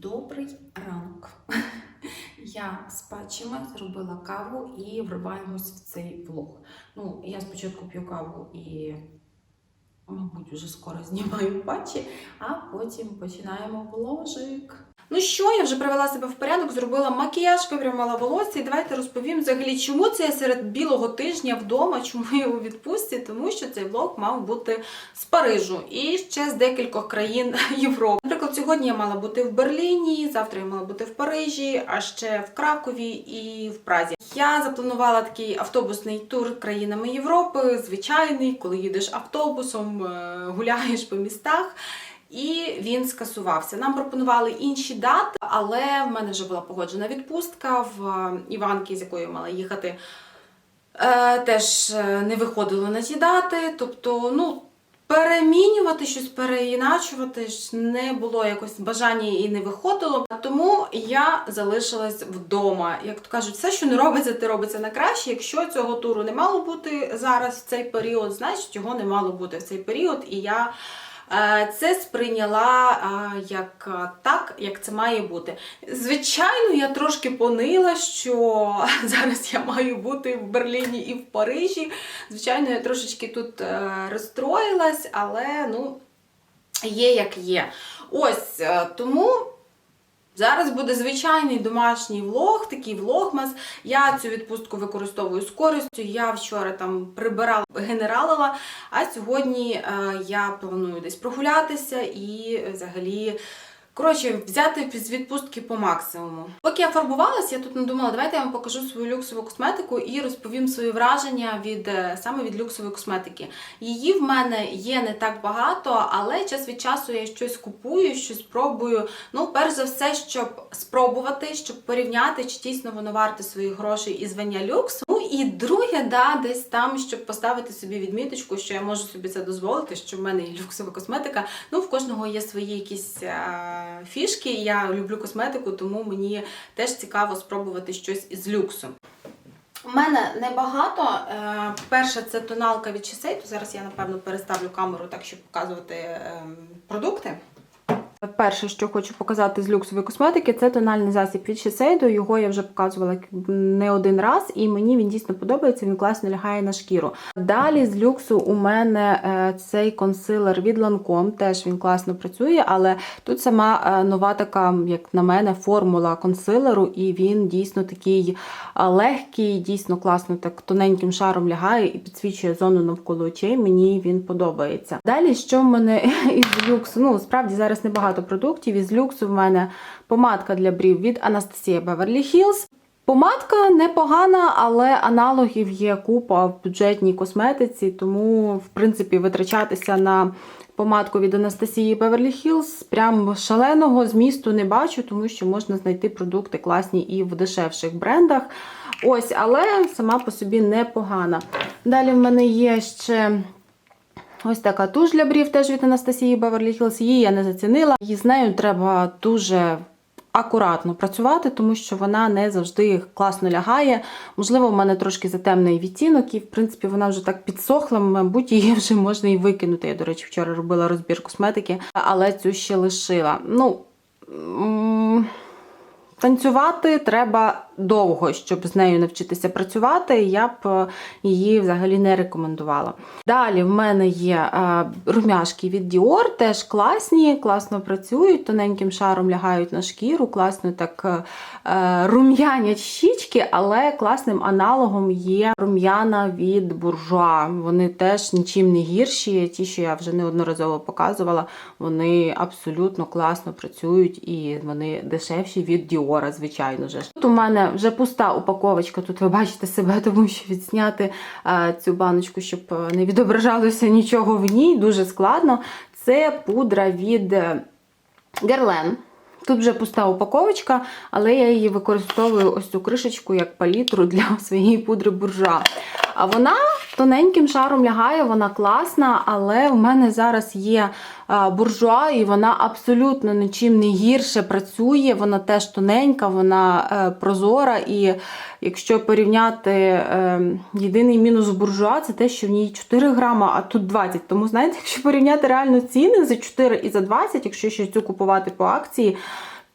Добрий ранок. Я з пачима зробила каву і вриваємось в цей влог. Ну, я спочатку п'ю каву і, мабуть, вже скоро знімаю патчі, а потім починаємо вложик. Ну що, я вже привела себе в порядок, зробила макіяж, випрямила волосся. І давайте розповім взагалі, чому це я серед білого тижня вдома, чому я у відпустці, тому що цей влог мав бути з Парижу і ще з декількох країн Європи. Наприклад, сьогодні я мала бути в Берліні, завтра я мала бути в Парижі, а ще в Кракові і в Празі. Я запланувала такий автобусний тур країнами Європи, звичайний, коли їдеш автобусом, е, гуляєш по містах. І він скасувався. Нам пропонували інші дати, але в мене вже була погоджена відпустка в е, Іванки, з якою мала їхати. Е, теж е, не виходило на ті дати. Тобто, ну, перемінювати щось, переіначувати ж не було якось бажання і не виходило. Тому я залишилась вдома. Як то кажуть, все, що не робиться, те робиться на краще. Якщо цього туру не мало бути зараз в цей період, значить його не мало бути в цей період. І я. Е, Це сприйняла е, як е, так, як це має бути. Звичайно, я трошки понила, що зараз я маю бути в Берліні і в Парижі. Звичайно, я трошечки тут розстроїлась, але ну, є як є. Ось тому. Зараз буде звичайний домашній влог, такий влогмас. Я цю відпустку використовую з користю. Я вчора там прибирала, генералила, а сьогодні е, я планую десь прогулятися і е, взагалі. Коротше, взяти з відпустки по максимуму. Поки я фарбувалася, я тут надумала, давайте я вам покажу свою люксову косметику і розповім свої враження від е, саме від люксової косметики. Її в мене є не так багато, але час від часу я щось купую, щось пробую. Ну, перш за все, щоб спробувати, щоб порівняти, чи дійсно воно варте своїх грошей і звання люксу. Ну і друге, да, десь там, щоб поставити собі відміточку, що я можу собі це дозволити, що в мене є люксова косметика. Ну, в кожного є свої якісь. Фішки, я люблю косметику, тому мені теж цікаво спробувати щось із люксу. У мене небагато. Е, Перша це тоналка від Shiseido. Зараз я, напевно, переставлю камеру так, щоб показувати ем, продукти. Перше, що хочу показати з люксової косметики, це тональний засіб від Shiseido. Його я вже показувала не один раз, і мені він дійсно подобається, він класно лягає на шкіру. Далі з люксу у мене е, цей консилер від Lancome, теж він класно працює, але тут сама е, нова така, як на мене, формула консилеру, і він дійсно такий е, легкий, дійсно класно так тоненьким шаром лягає і підсвічує зону навколо очей. Мені він подобається. Далі, що в мене із люксу? Ну, справді зараз небагато продуктів. Із люксу в мене помадка для брів від Anastasia Beverly Hills. Помадка непогана, але аналогів є купа в бюджетній косметиці, тому, в принципі, витрачатися на помадку від Анастасії Beverly Hills прям шаленого змісту не бачу, тому що можна знайти продукти класні і в дешевших брендах. Ось, але сама по собі непогана. Далі в мене є ще. Ось така туш для брів теж від Анастасії Beverly Hills. Її я не зацінила. І з нею треба дуже акуратно працювати, тому що вона не завжди класно лягає. Можливо, в мене трошки затемний відтінок, і в принципі вона вже так підсохла, мабуть, її вже можна і викинути. Я, до речі, вчора робила розбір косметики, але цю ще лишила. Ну. Танцювати треба довго, щоб з нею навчитися працювати. Я б е, її взагалі не рекомендувала. Далі в мене є е, румяшки від Dior, теж класні, класно працюють, тоненьким шаром лягають на шкіру, класно так е, рум'янять щічки, але класним аналогом є рум'яна від буржуа. Вони теж нічим не гірші. Ті, що я вже неодноразово показувала, вони абсолютно класно працюють і вони дешевші від Діора, звичайно ж. Тут у мене вже пуста упаковочка, тут ви бачите себе, тому що відсняти е, цю баночку, щоб е, не відображалося нічого в ній, дуже складно. Це пудра від Герлен. Guerlain. Тут вже пуста упаковочка, але я її використовую ось цю кришечку як палітру для своєї пудри буржуа. А вона тоненьким шаром лягає, вона класна, але в мене зараз є буржуа, і вона абсолютно нічим не гірше працює. Вона теж тоненька, вона е, прозора. І якщо порівняти е, єдиний мінус буржуа, це те, що в ній 4 грама, а тут 20. Тому, знаєте, якщо порівняти реально ціни за 4 і за 20, якщо ще цю купувати по акції,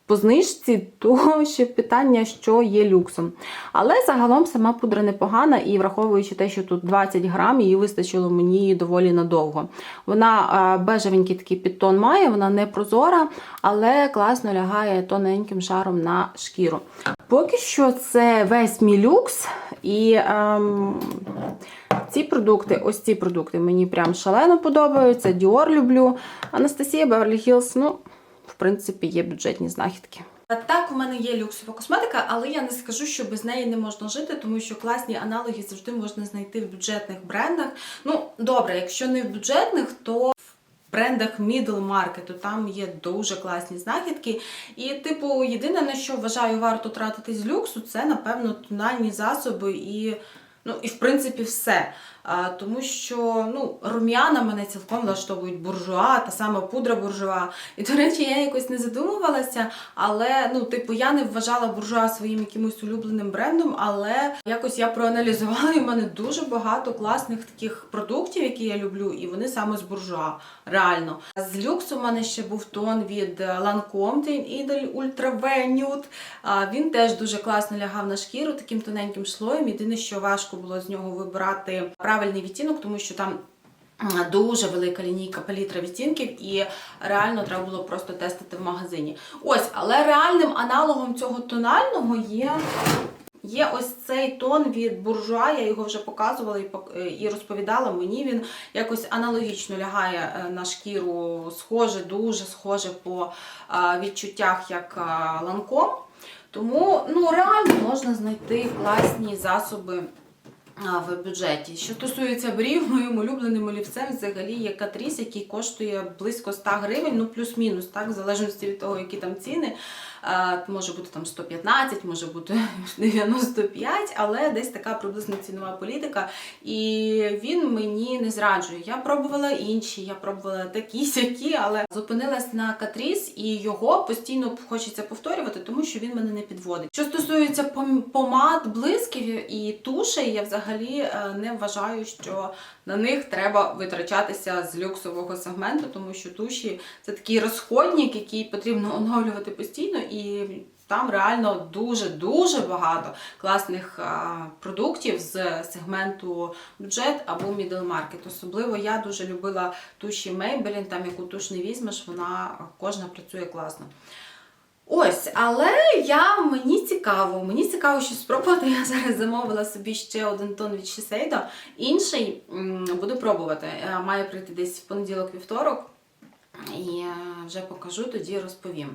по знижці, то ще питання, що є люксом. Але загалом сама пудра непогана, і враховуючи те, що тут 20 грам, її вистачило мені доволі надовго. Вона е, бежевенький такий підтон має, вона не прозора, але класно лягає тоненьким шаром на шкіру. Поки що це весь мій люкс. І ем, ці продукти, ось ці продукти мені прям шалено подобаються. Dior люблю. Анастасія Beverly Hills, ну, принципі, є бюджетні знахідки. Так, у мене є люксова косметика, але я не скажу, що без неї не можна жити, тому що класні аналоги завжди можна знайти в бюджетних брендах. Ну, добре, якщо не в бюджетних, то в брендах middle market, там є дуже класні знахідки. І, типу, єдине, на що вважаю, варто тратити з люксу, це, напевно, тональні засоби і. Ну і в принципі все. Тому що ну, рум'яна мене цілком влаштовують буржуа, та сама пудра буржуа. І, до речі, я якось не задумувалася, але ну, типу, я не вважала буржуа своїм якимось улюбленим брендом, але якось я проаналізувала, і в мене дуже багато класних таких продуктів, які я люблю, і вони саме з буржуа. Реально. З люксу в мене ще був тон від Lancome Teen Idol Ultra Venude. А, Він теж дуже класно лягав на шкіру таким тоненьким слоєм. Єдине, що важко було з нього вибирати правильний відтінок, тому що там дуже велика лінійка палітра відтінків, і реально треба було просто тестити в магазині. Ось, але реальним аналогом цього тонального є. Є ось цей тон від буржуа, я його вже показувала і е, розповідала. Мені він якось аналогічно лягає е, на шкіру, схоже, дуже схоже по е, відчуттях, як ланком. Тому ну, реально можна знайти класні засоби в бюджеті. Що стосується брів, моїм улюбленим олівцем взагалі є Катріс, який коштує близько 100 гривень, ну плюс-мінус, так, в залежності від того, які там ціни. А, може бути там 115, може бути 95, але десь така приблизна цінова політика. І він мені не зраджує. Я пробувала інші, я пробувала такі сякі, але зупинилась на Катріс, і його постійно хочеться повторювати, тому що він мене не підводить. Що стосується пом- помад, блисків і тушей, я взагалі е, не вважаю, що на них треба витрачатися з люксового сегменту, тому що туші це такий розходник, який потрібно оновлювати постійно, і там реально дуже-дуже багато класних продуктів з сегменту бюджет або middle market. Особливо я дуже любила туші Maybelline, там яку туш не візьмеш, вона кожна працює класно. Ось, але я мені цікаво, мені цікаво щось спробувати. Я зараз замовила собі ще один тон від Shiseido. Інший буду пробувати. Е, Має прийти десь в понеділок-вівторок. І е, вже покажу, тоді розповім.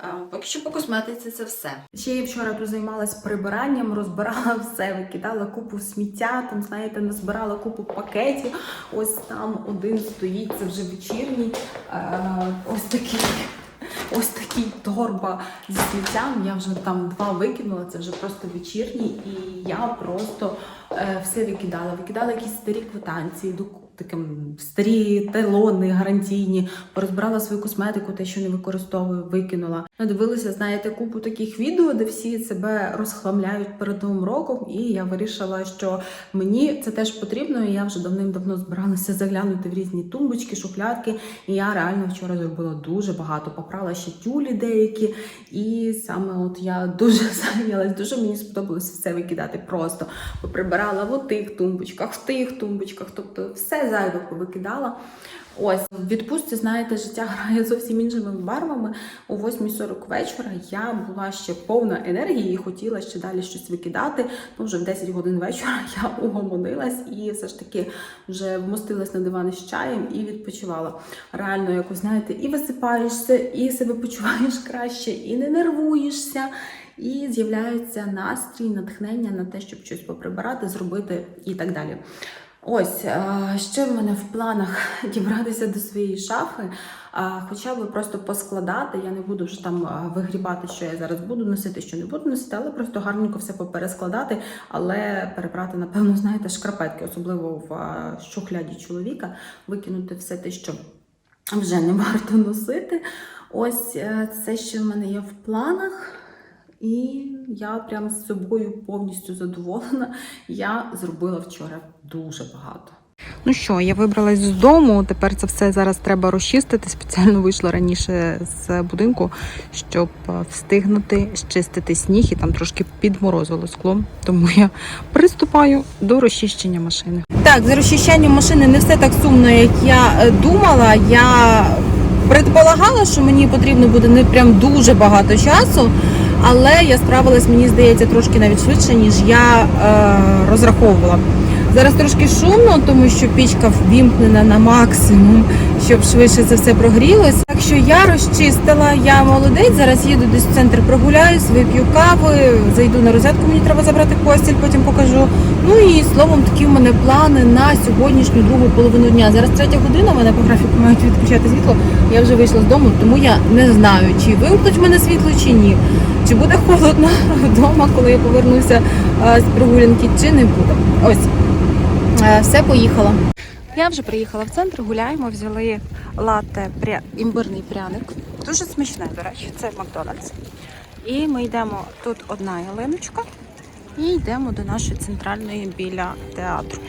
Е, Поки що по косметиці це все. Ще я вчора тут займалась прибиранням, розбирала все, викидала купу сміття, там, знаєте, назбирала купу пакетів. Ось там один стоїть, це вже вечірній. Ось такий. Ось такий торба зі сміттям. Я вже там два викинула, це вже просто вечірній, і я просто е, все викидала. Викидала якісь старі квитанції, таким старі талони гарантійні, порозбирала свою косметику, те, що не використовую, викинула. Надивилася, знаєте, купу таких відео, де всі себе розхламляють перед новим роком, і я вирішила, що мені це теж потрібно, і я вже давним-давно збиралася заглянути в різні тумбочки, шухлядки. І я реально вчора зробила дуже багато. Попрала ще тюлі деякі. І саме от я дуже зайнялась, дуже мені сподобалось все викидати просто. Прибирала в отих тумбочках, в тих тумбочках, тобто все зайве повикидала. Ось в відпустці, знаєте, життя грає зовсім іншими барвами. О 8.40 вечора я була ще повна енергії і хотіла ще далі щось викидати. Ну, вже в 10 годин вечора я угомонилась і все ж таки вже вмостилась на диван з чаєм і відпочивала. Реально, якось знаєте, і висипаєшся, і себе почуваєш краще, і не нервуєшся. І з'являється настрій, натхнення на те, щоб щось поприбирати, зробити і так далі. Ось е, ще в мене в планах дібратися до своєї шафи, хоча б просто поскладати. Я не буду вже там е, вигрібати, що я зараз буду носити, що не буду носити, але просто гарненько все поперескладати, але перебрати, напевно, знаєте, шкарпетки, особливо в е, шухляді чоловіка, викинути все те, що вже не варто носити. Ось це ще в мене є в планах. І я прям з собою повністю задоволена. Я зробила вчора дуже багато. Ну що, я вибралась з дому. Тепер це все зараз треба розчистити. Спеціально вийшла раніше з будинку, щоб е, встигнути щистити сніг і там трошки підморозило скло. Тому я приступаю до розчищення машини. Так, з розчищанням машини не все так сумно, як я е, думала. Я предполагала, що мені потрібно буде не прям дуже багато часу. Але я справилась, мені здається, трошки навіть швидше, ніж я е, розраховувала. Зараз трошки шумно, тому що пічка ввімкнена на максимум, щоб швидше це все прогрілося. Так що я розчистила, я молодець. Зараз їду десь в центр прогуляюсь, вип'ю кави, зайду на розетку, мені треба забрати постіль, потім покажу. Ну і словом, такі в мене плани на сьогоднішню другу половину дня. Зараз третя година, мене по графіку мають відключати світло. Я вже вийшла з дому, тому я не знаю, чи вимкнуть мене світло, чи ні. Чи буде холодно вдома, коли я повернуся з прогулянки, чи не буде. Ось. Е, Все, поїхала. Я вже приїхала в центр, гуляємо, взяли латте пря... імбирний пряник. Дуже смачне, до речі, це Макдональдс. І ми йдемо тут одна ялиночка і йдемо до нашої центральної біля театру.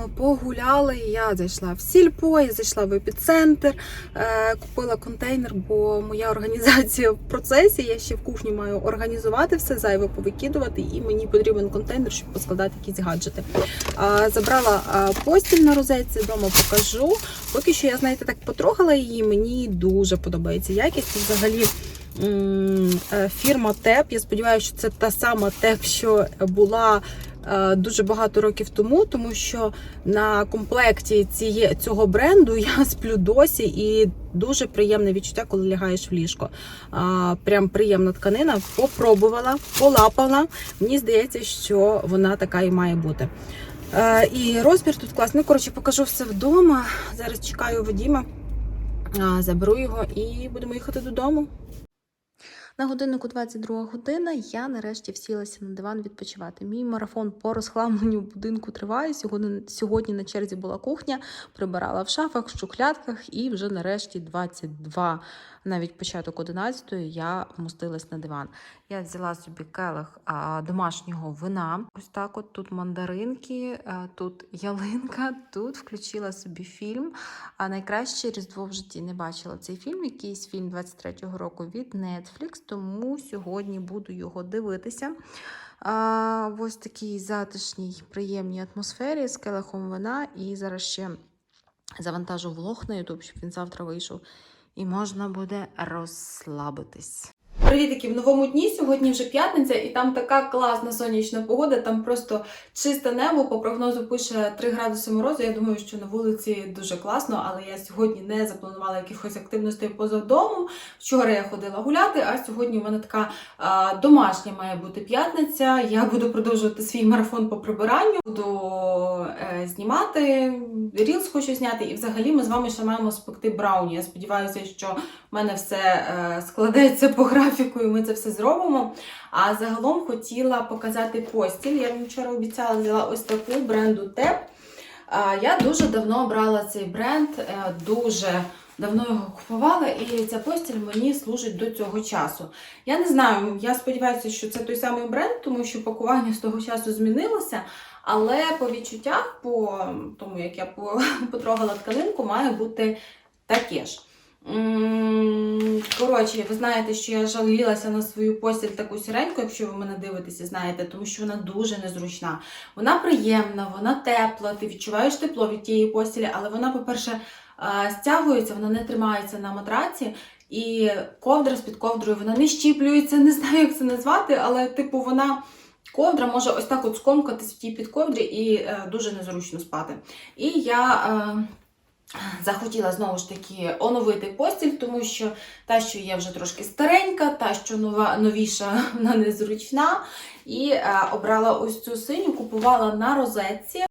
Ми погуляли. Я зайшла в сільпо, я зайшла в епіцентр, е, купила контейнер, бо моя організація в процесі. Я ще в кухні маю організувати все, зайве повикидувати, і мені потрібен контейнер, щоб поскладати якісь гаджети. Забрала постіль на розетці, вдома покажу. Поки що я, знаєте, так потрогала її. Мені дуже подобається якість. Взагалі. е, Фірма ТЕП. Я сподіваюся, що це та сама ТЕП, що була дуже багато років тому, тому що на комплекті ціє, цього бренду я сплю досі і дуже приємне відчуття, коли лягаєш в ліжко. Прям приємна тканина. Попробувала, полапала. Мені здається, що вона така і має бути. Е, і розмір тут класний. Ну, коротше, покажу все вдома. Зараз чекаю Вадіма, заберу його і будемо їхати додому. На годиннику 22 година я нарешті всілася на диван відпочивати. Мій марафон по розхламленню будинку триває. Сьогодні, сьогодні на черзі була кухня, прибирала в шафах, в шухлядках, і вже нарешті 22, навіть початок 11-ї я вмостилась на диван. Я взяла собі келих домашнього вина. Ось так: от тут мандаринки, а, тут ялинка, тут включила собі фільм. А найкраще Різдво в житті не бачила цей фільм, якийсь фільм 23-го року від Netflix, тому сьогодні буду його дивитися. А, ось такій затишній, приємній атмосфері з келихом вина. І зараз ще завантажу влог на YouTube, щоб він завтра вийшов. І можна буде розслабитись. Привітики в новому дні. Сьогодні вже п'ятниця, і там така класна сонячна погода. Там просто чисте небо. По прогнозу пише 3 градуси морозу. Я думаю, що на вулиці дуже класно, але я сьогодні не запланувала якихось активностей поза домом. Вчора я ходила гуляти, а сьогодні у мене така а, домашня має бути п'ятниця. Я буду продовжувати свій марафон по прибиранню. Буду е, знімати, рілс хочу зняти, і взагалі ми з вами ще маємо спекти брауні. Я сподіваюся, що в мене все е, складеться по графіку, і ми це все зробимо. А загалом хотіла показати постіль. Я вам вчора обіцяла, взяла ось таку бренду ТЕП. Я дуже давно брала цей бренд, е, дуже давно його купувала, і ця постіль мені служить до цього часу. Я не знаю, я сподіваюся, що це той самий бренд, тому що пакування з того часу змінилося. Але по відчуттях, по тому, як я потрогала тканинку, має бути таке ж. Коротше, ви знаєте, що я жалілася на свою постіль таку сіреньку, якщо ви мене дивитеся, знаєте, тому що вона дуже незручна. Вона приємна, вона тепла, ти відчуваєш тепло від тієї постілі, але вона, по-перше, стягується, вона не тримається на матраці. І ковдра з під ковдрою вона не щіплюється, не знаю, як це назвати, але типу вона. Ковдра може ось так от скомкатись в тій підковдрі і е, дуже незручно спати. І я е, захотіла знову ж таки оновити постіль, тому що та, що є вже трошки старенька, та, що нова, новіша, вона незручна. І е, обрала ось цю синю, купувала на розетці.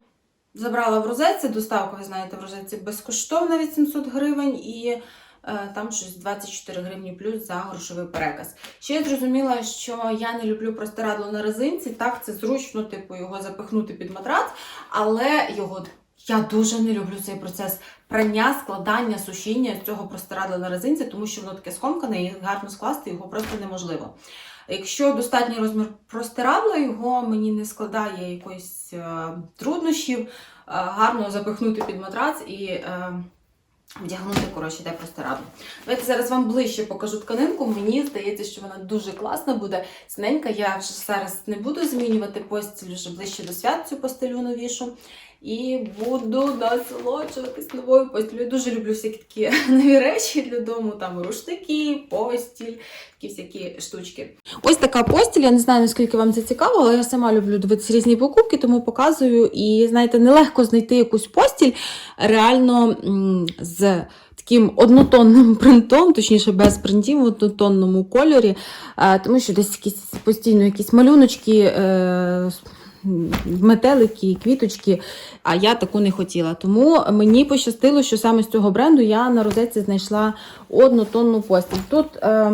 Забрала в розетці, доставка, ви знаєте, в розетці безкоштовна 800 гривень і е, там щось 24 гривні плюс за грошовий переказ. Ще я зрозуміла, що я не люблю простирадло на резинці. Так, це зручно, типу, його запихнути під матрац, але його я дуже не люблю цей процес прання, складання, сушіння цього простирадла на резинці, тому що воно таке скомкане і гарно скласти його просто неможливо. Якщо достатній розмір простирадла, його мені не складає якоїсь е, труднощів, е, гарно запихнути під матрац і е, вдягнути коротше де простирадло. Давайте зараз вам ближче покажу тканинку. Мені здається, що вона дуже класна буде. Ціненька. Я вже зараз не буду змінювати постіль вже ближче до свят цю постелю новішу. І буду насолоджуватись новою постілю. Я дуже люблю всякі такі нові речі для дому, там рушники, постіль, такі всякі штучки. Ось така постіль. Я не знаю, наскільки вам це цікаво, але я сама люблю дивитися різні покупки, тому показую. І знаєте, нелегко знайти якусь постіль реально з. Таким однотонним принтом, точніше без принтів в однотонному кольорі, е, тому що десь якісь постійно якісь малюночки, е, метелики, квіточки, а я таку не хотіла. Тому мені пощастило, що саме з цього бренду я на розетці знайшла однотонну постіль. Тут е,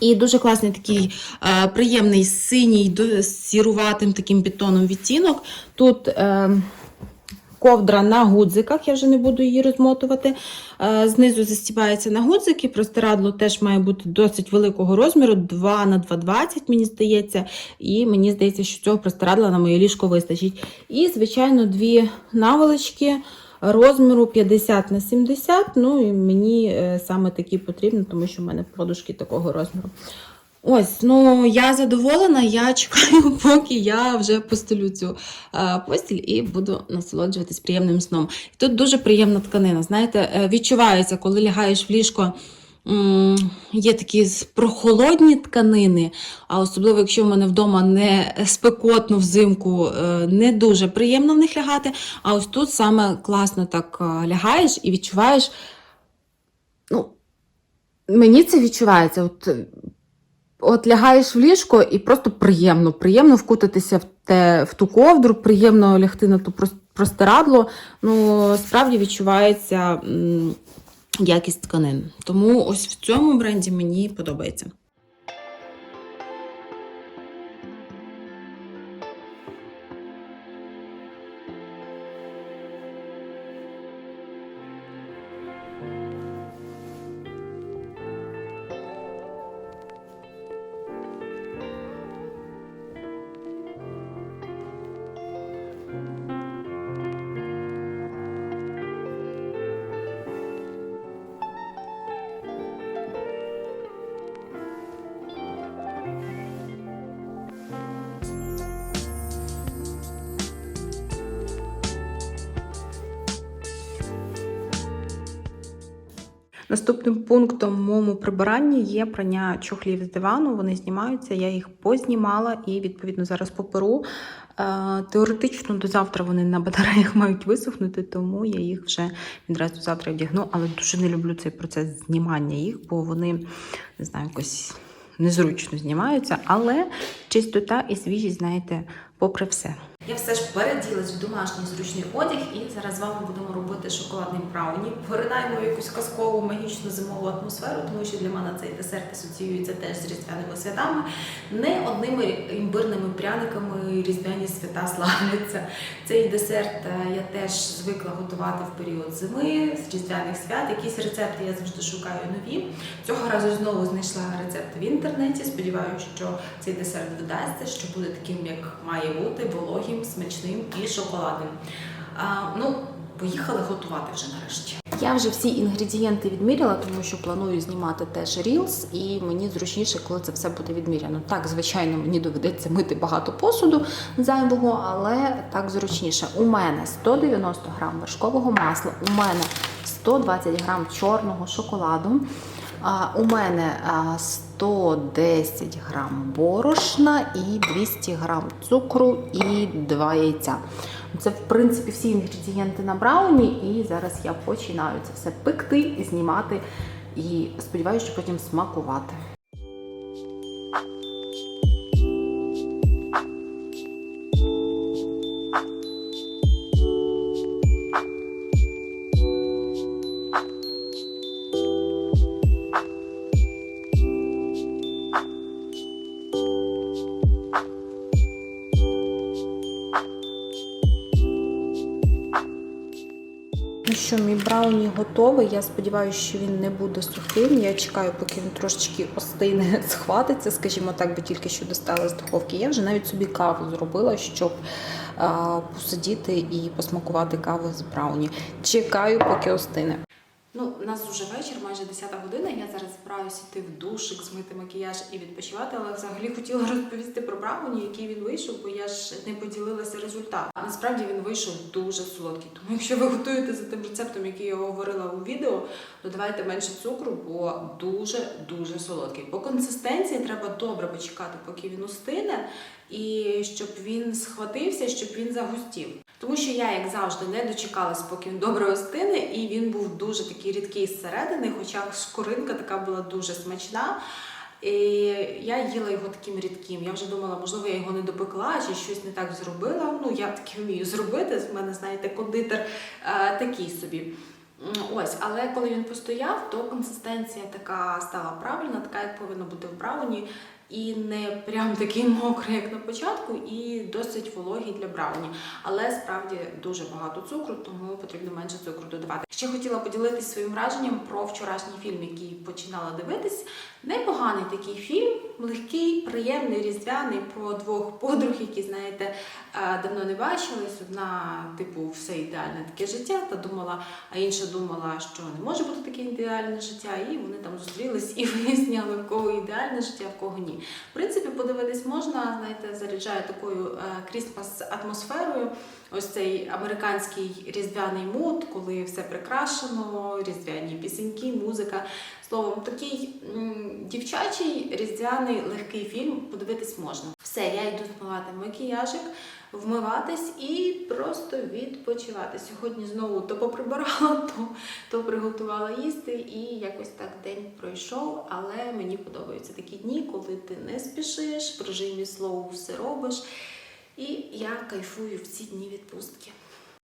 і дуже класний такий е, приємний синій з сіруватим таким бетоном відтінок. Тут е, ковдра на гудзиках, я вже не буду її розмотувати. Е, знизу застібається на гудзики. Простирадло теж має бути досить великого розміру, 2 на 2,20, мені здається. І мені здається, що цього простирадла на моє ліжко вистачить. І, звичайно, дві наволочки розміру 50 на 70. Ну і мені е, саме такі потрібні, тому що в мене подушки такого розміру. Ось, ну я задоволена, я чекаю, поки я вже постелю цю е, постіль і буду насолоджуватись приємним сном. І тут дуже приємна тканина. Знаєте, е, відчувається, коли лягаєш в ліжко. Є такі прохолодні тканини, а особливо, якщо в мене вдома не спекотно взимку, е, не дуже приємно в них лягати. А ось тут саме класно так е, лягаєш і відчуваєш. Ну, мені це відчувається. От, от лягаєш в ліжко і просто приємно, приємно вкутатися в, те, в ту ковдру, приємно лягти на ту простирадло. Ну, справді відчувається якість тканин. Тому ось в цьому бренді мені подобається. Наступним пунктом в моєму прибиранні є прання чохлів з дивану. Вони знімаються, я їх познімала і відповідно зараз поперу. Е, Теоретично до завтра вони на батареях мають висохнути, тому я їх вже відразу завтра вдягну. Але дуже не люблю цей процес знімання їх, бо вони не знаю, якось незручно знімаються. Але чистота і свіжість, знаєте, попри все. Я все ж переділась в домашній зручний одяг, і зараз з вами будемо робити шоколадний брауні. Поринаємо якусь казкову магічну зимову атмосферу, тому що для мене цей десерт асоціюється теж з різдвяними святами. Не одними імбирними пряниками різдвяні свята славляться. Цей десерт е, я теж звикла готувати в період зими, з різдвяних свят. Якісь рецепти я завжди шукаю нові. Цього разу знову знайшла рецепт в інтернеті. Сподіваюся, що цей десерт вдасться, що буде таким, як має бути, вологим, смачним і шоколадним. А, ну, поїхали готувати вже нарешті. Я вже всі інгредієнти відміряла, тому що планую знімати теж Reels, і мені зручніше, коли це все буде відміряно. Так, звичайно, мені доведеться мити багато посуду зайвого, але так зручніше. У мене 190 грам вершкового масла, у мене 120 грам чорного шоколаду. У мене 110 грам борошна і 200 грам цукру і 2 яйця. Це, в принципі, всі інгредієнти на брауні, і зараз я починаю це все пекти знімати. І сподіваюся, що потім смакувати. Готовий. Я сподіваюся, що він не буде сухим. Я чекаю, поки він трошечки остине, схватиться, скажімо так, бо тільки що достала з духовки. Я вже навіть собі каву зробила, щоб посидіти і посмакувати каву з брауні. Чекаю, поки остине. Ну, у нас вже вечір, майже 10 година. Я зараз збираюся йти в душик, змити макіяж і відпочивати, але взагалі хотіла розповісти про брауні, який він вийшов, бо я ж не поділилася результатом. Насправді він вийшов дуже солодкий. Тому якщо ви готуєте за тим рецептом, який я говорила у відео, то давайте менше цукру, бо дуже дуже солодкий. По консистенції треба добре почекати, поки він устине, і щоб він схватився, щоб він загустів. Тому що я, як завжди, не дочекалась, поки він добре остине, і він був дуже такий рідкий зсередини, хоча шкоринка така була дуже смачна. І я їла його таким рідким. Я вже думала, можливо, я його не допекла чи щось не так зробила. Ну, я таки вмію зробити. З мене, знаєте, кондитер е, такий собі. Ось, але коли він постояв, то консистенція така стала правильна, така, як повинна бути в брауні. І не прям такий мокрий, як на початку, і досить вологий для брауні. Але справді дуже багато цукру, тому потрібно менше цукру додавати. Ще хотіла поділитися своїм враженням про вчорашній фільм, який починала дивитись. Непоганий такий фільм, легкий, приємний, різдвяний про двох подруг, які, знаєте, е, давно не бачились. Одна, типу, все ідеальне таке життя, та думала, а інша думала, що не може бути таке ідеальне життя, і вони там зустрілись і виясняли, в кого ідеальне життя, в кого ні. В принципі, подивитись можна, знаєте, заряджає такою крісмас атмосферою. Ось цей американський різдвяний мод, коли все прикрашено, різдвяні пісеньки, музика. Словом, такий дівчачий різдвяний легкий фільм подивитись можна. Все, я йду змивати макіяжик, вмиватись і просто відпочивати. Сьогодні знову то поприбирала, то, то приготувала їсти, і якось так день пройшов. Але мені подобаються такі дні, коли ти не спішиш, в режимі слову все робиш. І я кайфую в ці дні відпустки.